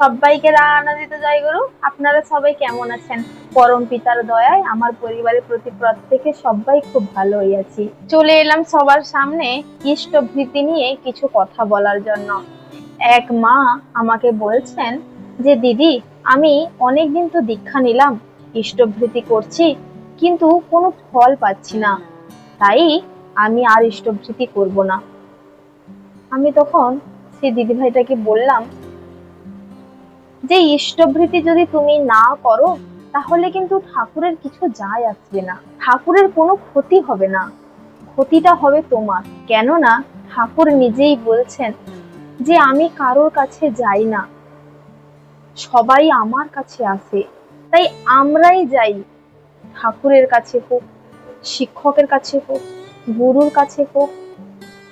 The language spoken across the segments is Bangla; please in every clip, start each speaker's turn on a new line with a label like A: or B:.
A: সবাইকে আনন্দিত জয় গুরু। আপনারা সবাই কেমন আছেন? পরম পিতার দয়ায় আমার পরিবারের প্রতি প্রত্যেকে সবাই খুব ভালোই আছি। চলে এলাম সবার সামনে ইষ্টভৃতি নিয়ে কিছু কথা বলার জন্য। এক মা আমাকে বলছেন যে, দিদি, আমি অনেকদিন তো দীক্ষা নিলাম, ইষ্টভৃতি করছি, কিন্তু কোনো ফল পাচ্ছি না। তাই আমি আর ইষ্টভৃতি করব না। আমি তখন সেই দিদিভাইটাকে বললাম যে ইষ্টভৃতি যদি তুমি না করো, তাহলে কিন্তু ঠাকুরের কিছু যায় আসবে না। ঠাকুরের কোনো ক্ষতি হবে না। ক্ষতিটা হবে তোমার। কেননা ঠাকুর নিজেই বলছেন যে আমি কারোর কাছে যাই না। সবাই আমার কাছে আসে। তাই আমরাই যাই। ঠাকুরের কাছে হোক, শিক্ষকের কাছে হোক, গুরুর কাছে হোক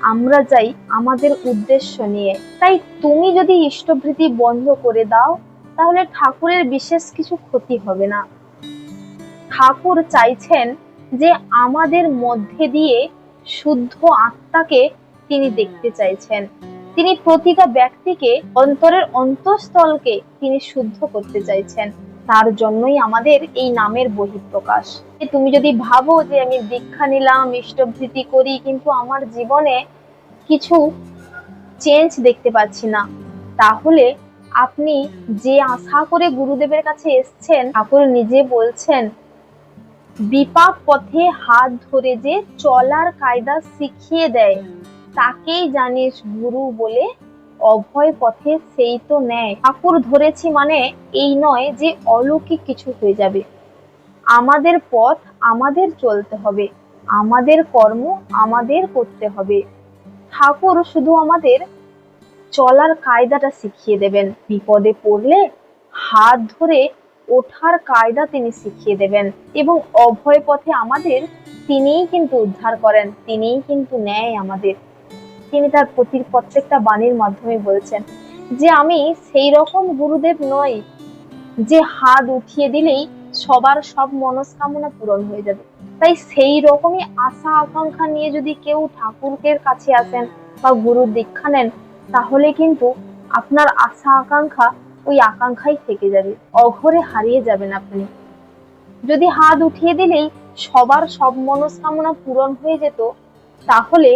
A: আমরা যাই আমাদের উদ্দেশ্য নিয়ে। তাই তুমি যদি ইষ্টভৃতি বন্ধ করে দাও, তাহলে ঠাকুরের বিশেষ কিছু ক্ষতি হবে না। ঠাকুর চাইছেন যে আমাদের মধ্যে দিয়ে শুদ্ধ আত্মাকে তিনি দেখতে চাইছেন। তিনি প্রতিটা ব্যক্তিকে, অন্তরের অন্তঃস্থলকে তিনি শুদ্ধ করতে চাইছেন। তার জন্যই আমাদের এই নামের বহিঃপ্রকাশ। তুমি যদি ভাবো যে আমি দীক্ষা নিলাম, ইষ্টভৃতি করি, কিন্তু আমার জীবনে কিছু চেঞ্জ দেখতে পাচ্ছি না, তাহলে আপনি যে আশা করে গুরুদেবের কাছে এসছেন, ঠাকুর নিজে বলছেন, বিপাক পথে হাত ধরে যে চলার কায়দা শিখিয়ে দেয়, তাকেই জানিস গুরু বলে অভয় পথে সেই তো নেয় ঠাকুর ধরেছি মানে এই নয় যে অলৌকিক কিছু হয়ে যাবে। আমাদের পথ আমাদের চলতে হবে। আমাদের কর্ম আমাদের করতে হবে। ঠাকুর শুধু আমাদের চলার কায়দাটা শিখিয়ে দেবেন। বিপদে পড়লে হাত ধরে ওঠার কায়দা তিনি শিখিয়ে দেবেন এবং অভয় পথে আমাদের তিনিই কিন্তু উদ্ধার করেন, তিনিই কিন্তু নেয় আমাদের। তিনি তার প্রতি প্রত্যেকটা বাণীর মাধ্যমে বলছেন যে আমি সেই রকম গুরুদেব নই যে হাত উঠিয়ে দিলেই সবার সব মনস্কামনা পূরণ হয়ে যাবে। তাই সেই রকমই আশা আকাঙ্ক্ষা নিয়ে যদি কেউ ঠাকুরের কাছে আসেন বা গুরুর দীক্ষা নেন, তাহলে কিন্তু আপনার আশা আকাঙ্ক্ষা ওই আকাঙ্ক্ষাই থেকে যাবে, অঘরে হারিয়ে যাবেন আপনি। যদি হাত উঠিয়ে দিলেই সবার সব মনস্কামনা পূরণ হয়ে যেত, তাহলে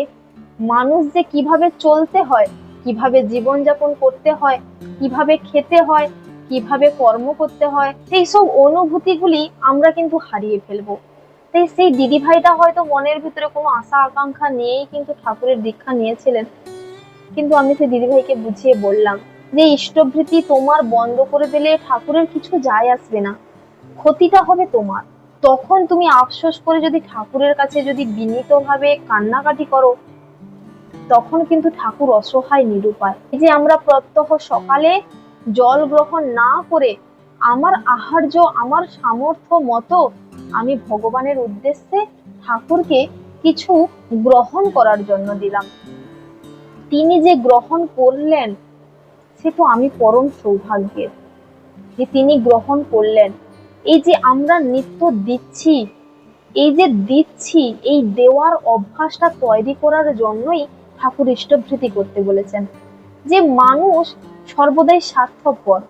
A: মানুষ যে কীভাবে চলতে হয়, কীভাবে জীবনযাপন করতে হয়, কীভাবে খেতে হয়, কীভাবে কর্ম করতে হয়, সেই সব অনুভূতিগুলি আমরা কিন্তু হারিয়ে ফেলব। তাই সেই দিদি ভাইটা হয়তো মনের ভিতরে কোনো আশা, আকাঙ্ক্ষা নিয়েই কিন্তু ঠাকুরের দীক্ষা নিয়েছিলেন। কিন্তু আমি সেই দিদি ভাইকে বুঝিয়ে বললাম যে, ইষ্টভৃতি তোমার বন্ধ করে দিলে ঠাকুরের কিছু যায় আসবে না। ক্ষতিটা হবে তোমার। তখন তুমি আফসোস করে যদি ঠাকুরের কাছে যদি বিনীতভাবে কান্নাকাটি করো তখন কিন্তু ঠাকুর অসহায়, নিরুপায়। যে আমরা প্রত্যহ সকালে জল গ্রহণ না করে আমার আহার্য, আমার সামর্থ্য মতো আমি ভগবানের উদ্দেশ্যে ঠাকুরকে কিছু গ্রহণ করার জন্য দিলাম। তিনি যে গ্রহণ করলেন, সে তো আমি পরম সৌভাগ্যের। যে তিনি গ্রহণ করলেন, এই যে আমরা নিত্য দিচ্ছি, এই যে দিচ্ছি, এই দেওয়ার অভ্যাসটা তৈরি করার জন্যই ঠাকুর ইষ্টভৃতি করতে বলেছেন। যে মানুষ সর্বদাই স্বার্থপর,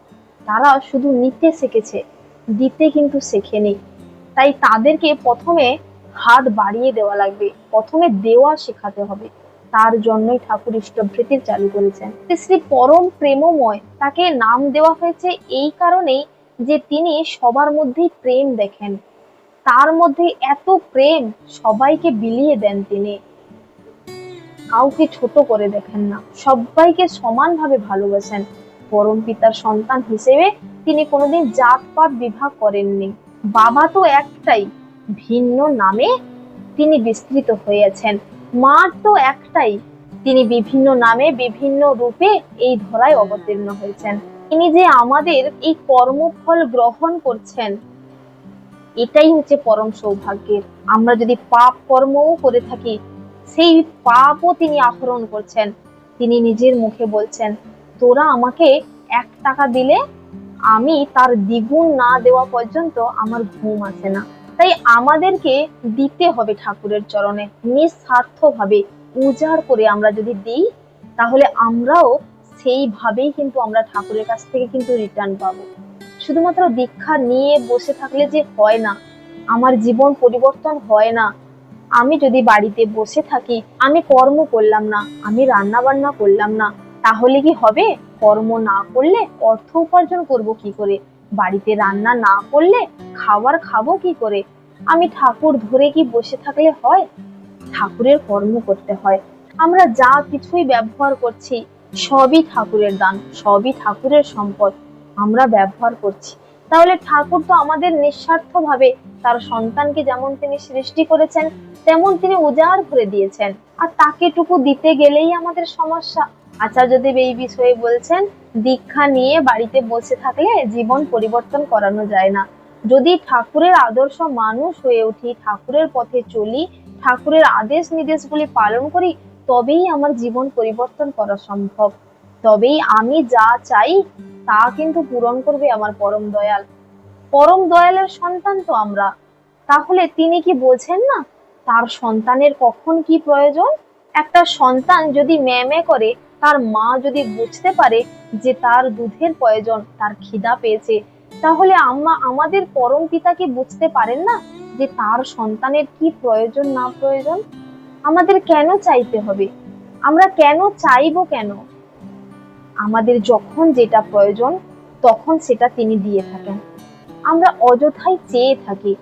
A: তারা শুধু নিতে শিখেছে, দিতে কিন্তু শেখেনি। তাই তাদেরকে প্রথমে হাত বাড়িয়ে দেওয়া লাগবে, প্রথমে দেওয়া শেখাতে হবে। তার জন্যই ঠাকুর ইষ্টভৃতি চালু করেছেন। শ্রী পরম প্রেমময়, তাকে নাম দেওয়া হয়েছে এই কারণেই যে তিনি সবার মধ্যেই প্রেম দেখেন। তার মধ্যে এত প্রেম সবাইকে বিলিয়ে দেন তিনি। কাউকে ছোট করে দেখেন না। সবাইকে সমানভাবে ভালোবাসেন। পরম পিতার সন্তান হিসেবে তিনি কোনোদিন জাতপাত বিভাগ করেননি। বাবা তো একটাই, ভিন্ন নামে তিনি বিস্তৃত হয়েছেন। মা তো একটাই, তিনি বিভিন্ন নামে বিভিন্ন রূপে এই ধরায় অবতীর্ণ হয়েছেন। তিনি যে আমাদের এই কর্মফল গ্রহণ করছেন, এটাই হচ্ছে পরম সৌভাগ্যের। আমরা যদি পাপ কর্মও করে থাকি সেই পাপও তিনি আহরণ করছেন। তিনি নিজের মুখে বলছেন, তোরা আমাকে এক টাকা দিলে আমি তার দ্বিগুণ না দেওয়া পর্যন্ত আমার ঘুম আসে না। তাই আমাদেরকে দিতে হবে ঠাকুরের চরণে। নিঃস্বার্থভাবে উজাড় করে আমরা যদি দিই, তাহলে আমরাও সেইভাবেই কিন্তু আমরা ঠাকুরের কাছ থেকে কিন্তু রিটার্ন পাবো। শুধুমাত্র দীক্ষা নিয়ে বসে থাকলে যে হয় না, আমার জীবন পরিবর্তন হয় না আমি যদি বাড়িতে বসে থাকি, আমি কর্ম করলাম না, আমি রান্না বান্না করলাম না, তাহলে কি হবে? কর্ম না করলে অর্থ উপার্জন করব কি করে? বাড়িতে রান্না না করলে খাবার খাব কি করে? আমি ঠাকুর ধরে কি বসে থাকলে হয়? ঠাকুরের কর্ম করতে হয়। আমরা যা কিছুই ব্যবহার করছি, সবই ঠাকুরের দান, সবই ঠাকুরের সম্পদ, আমরা ব্যবহার করছি। তাহলে ঠাকুর তো আমাদের নিঃস্বার্থভাবে তার সন্তানকে যেমন তিনি সৃষ্টি করেছেন, তেমন তিনি উজাড় করে দিয়েছেন। আর তাকে টুকু দিতে গেলেই আমাদের সমস্যা। আচার্যদেব এই বিষয়ে বলছেন, দীক্ষা নিয়ে বাড়িতে বসে থাকলে জীবন পরিবর্তন করানো যায় না। যদি ঠাকুরের আদর্শ মানুষ হয়ে উঠি, ঠাকুরের পথে চলি, ঠাকুরের আদেশ নির্দেশগুলি পালন করি, তবেই আমার জীবন পরিবর্তন করা সম্ভব। তবেই আমি যা চাই তা কিন্তু পূরণ করবে আমার পরম দয়াল। পরম দয়ালের সন্তান তো আমরা। তাহলে তিনি কি বোঝেন না তার সন্তানের কখন কি প্রয়োজন? একটা সন্তান যদি ম্যামে করে, তার মা যদি বুঝতে পারে যে তার দুধের প্রয়োজন, তার খিদা পেয়েছে, তাহলে আম্মা আমাদের পরম পিতা কি বুঝতে পারেন না যে তার সন্তানের কি প্রয়োজন, না প্রয়োজন? আমাদের কেন চাইতে হবে? আমরা কেন চাইব কেন? আমাদের যখন যেটা প্রয়োজন, তখন সেটা তিনি দিয়ে থাকেন। আমরা অযথাই চেয়ে থাকি,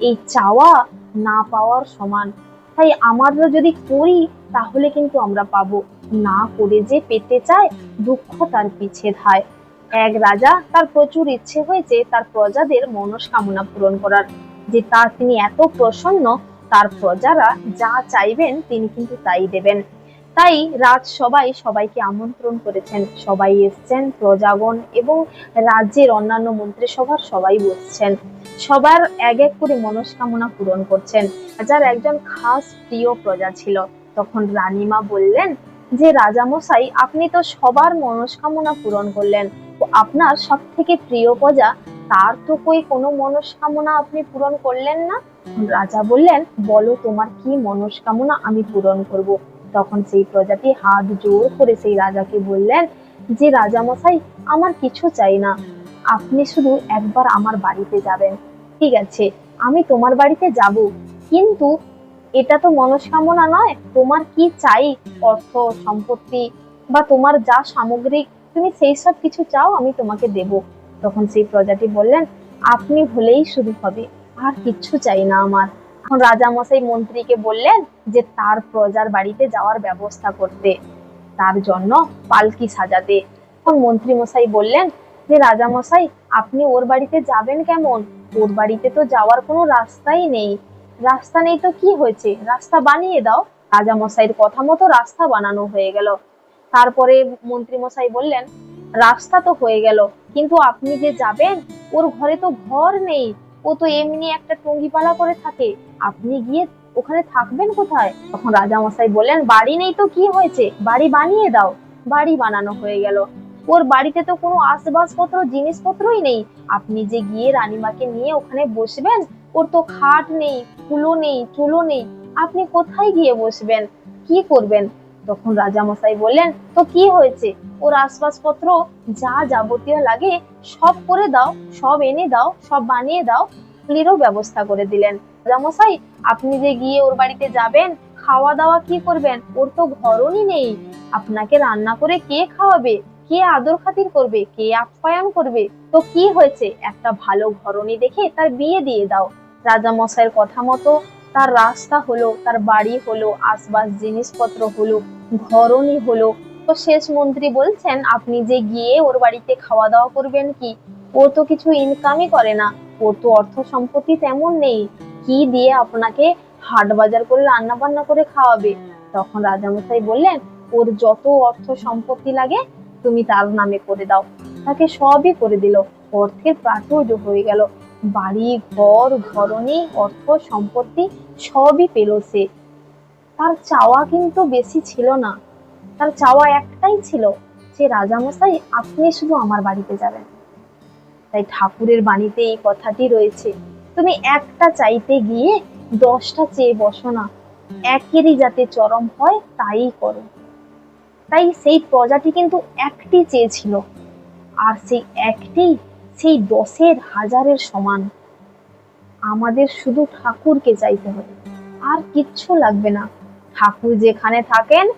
A: এই চাওয়া না পাওয়ার সমান। তাই আমরা যদি করি, তাহলে কিন্তু আমরা পাবো। না করে যে পেতে চায়, দুঃখ তার পিছে ধায়। এক রাজা তার প্রচুর ইচ্ছে হয়েছে তার প্রজাদের মনস্কামনা পূরণ করার। যে তার তিনি এত প্রসন্ন, তার প্রজারা যা চাইবেন, তিনি কিন্তু তাই দেবেন। তাই রাজ সবাই সবাইকে আমন্ত্রণ করেছেন। সবাই এসছেন, প্রজাগণ এবং রাজ্যের অন্যান্য মন্ত্রিসভার সবাই বসছেন। সবার এক এক করে মনস্কামনা পূরণ করছেন। রাজার একজন খাস প্রিয় প্রজা ছিল। তখন রানীমা বললেন যে, রাজামশাই, আপনি তো সবার মনস্কামনা পূরণ করলেন। আপনার সব থেকে প্রিয় প্রজা, তার তো কই কোনো মনস্কামনা আপনি পূরণ করলেন না? রাজা বললেন, বলো তোমার কি মনস্কামনা আমি পূরণ করব? তখন সেই প্রজাটি হাত জোর করে সেই রাজাকে বললেন, যে রাজামশাই, আমার কিছু চাই না। আপনি শুধু একবার আমার বাড়িতে যাবেন। ঠিক আছে, আমি তোমার বাড়িতে যাব। কিন্তু এটা তো মনস্কামনা নয়। তোমার কি চাই? অর্থ, সম্পত্তি বা তোমার যা সামগ্রিক, তুমি সেই সব কিছু চাও, আমি তোমাকে দেব। তখন সেই প্রজাটি বললেন, আপনি হলেই শুধু হবে। আর কিচ্ছু চাই না আমার। এখন রাজামশাই মন্ত্রীকে বললেন যে, তার প্রজার বাড়িতে যাওয়ার ব্যবস্থা করতে, তার জন্য পালকি সাজাতে। তখন মন্ত্রী মশাই বললেন যে, রাজামশাই, আপনি ওর বাড়িতে যাবেন কেমন? ওর বাড়িতে তো যাওয়ার কোনো রাস্তাই নেই। রাস্তা নেই তো কি হয়েছে? রাস্তা বানিয়ে দাও। রাজামশাইয়ের কথা মতো রাস্তা বানানো হয়ে গেল। তারপরে মন্ত্রী মশাই বললেন, রাস্তা তো হয়ে গেল, কিন্তু আপনি যে যাবেন, ওর ঘরে তো ঘর নেই। ও তো এমনি একটা টঙ্গিপালা করে থাকে। আপনি গিয়ে ওখানে থাকবেন কোথায়? তখন রাজামশাই বললেন, বাড়ি নেই তো কি হয়েছে? বাড়ি বানিয়ে দাও। বাড়ি বানানো হয়ে গেল। ওর বাড়িতে তো কোনো আসবাবপত্র জিনিসপত্রই নেই। আপনি যে গিয়ে রানীমাকে নিয়ে ওখানে বসবেন, ওর তো খাট নেই কুলো নেই চুলো নেই। আপনি কোথায় গিয়ে বসবেন? কি করবেন? তখন রাজামশাই বললেন, তো কি হয়েছে? ওর আসবাবপত্র যা যাবতীয় লাগে সব করে দাও, সব এনে দাও, সব বানিয়ে দাও। এগুলিরও ব্যবস্থা করে দিলেন। রাজামশাই, আপনি যে গিয়ে ওর বাড়িতে যাবেন খাওয়া দাওয়া কি করবেন? ওর তো ঘরনই নেই। আপনাকে রান্না করে কে খাওয়াবে? কে আদর খাতির করবে? কে আপ্যায়ন করবে? তো কি হয়েছে? একটা ভালো ঘরনি দেখে তার বিয়ে দিয়ে দাও। রাজা মশাইয়ের কথা মতো তার রাস্তা হলো, তার বাড়ি হলো আসবাস জিনিসপত্র হলো ঘরনি হলো। তো শেষ মন্ত্রী বলছেন, আপনি যে গিয়ে ওর বাড়িতে খাওয়া দাওয়া করবেন কি? ও তো কিছু ইনকামই করে না। ওর তো অর্থ সম্পত্তি তেমন নেই। কি দিয়ে আপনাকে হাট বাজার করে রান্না বান্না করে খাওয়াবে? তখন রাজামশাই বললেন, ওর যত অর্থ সম্পত্তি লাগে, তুমি তার নামে করে দাও। তাকে সবই করে দিল। অর্থের প্রাচুর্য হয়ে গেল। বাড়ি, ঘর ঘরনি অর্থ, সম্পত্তি সবই পেল সে। তার চাওয়া কিন্তু বেশি ছিল না। তার চাওয়া একটাই ছিল যে রাজামশাই আপনি শুধু আমার বাড়িতে যাবেন। তাই ঠাকুরের বাণীতে এই কথাটি রয়েছে। তুমি একটা চাইতে গিয়ে দশটা চেয়ে বসো না। একেরই যাতে চরম হয় তাই করো। তাই সেই প্রজাটি কিন্তু একটি চেয়েছিল আর সেই একটি সেই দশের হাজারের সমান। আমাদের শুধু ঠাকুরকে চাইতে হবে। আর কিচ্ছু লাগবে না। ঠাকুর যেখানে থাকেন,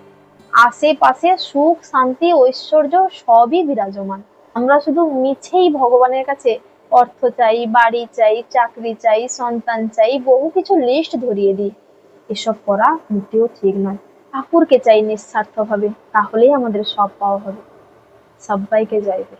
A: আশেপাশে সুখ, শান্তি, ঐশ্বর্য সবই বিরাজমান। আমরা শুধু মিছেই ভগবানের কাছে অর্থ চাই, বাড়ি চাই, চাকরি চাই, সন্তান চাই, বহু কিছু লিস্ট ধরিয়ে দিই। এসব করা মোটেও ঠিক নয়। ঠাকুরকে চাই নিঃস্বার্থভাবে, তাহলেই আমাদের সব পাওয়া হবে। সবাইকে জয় গুরু।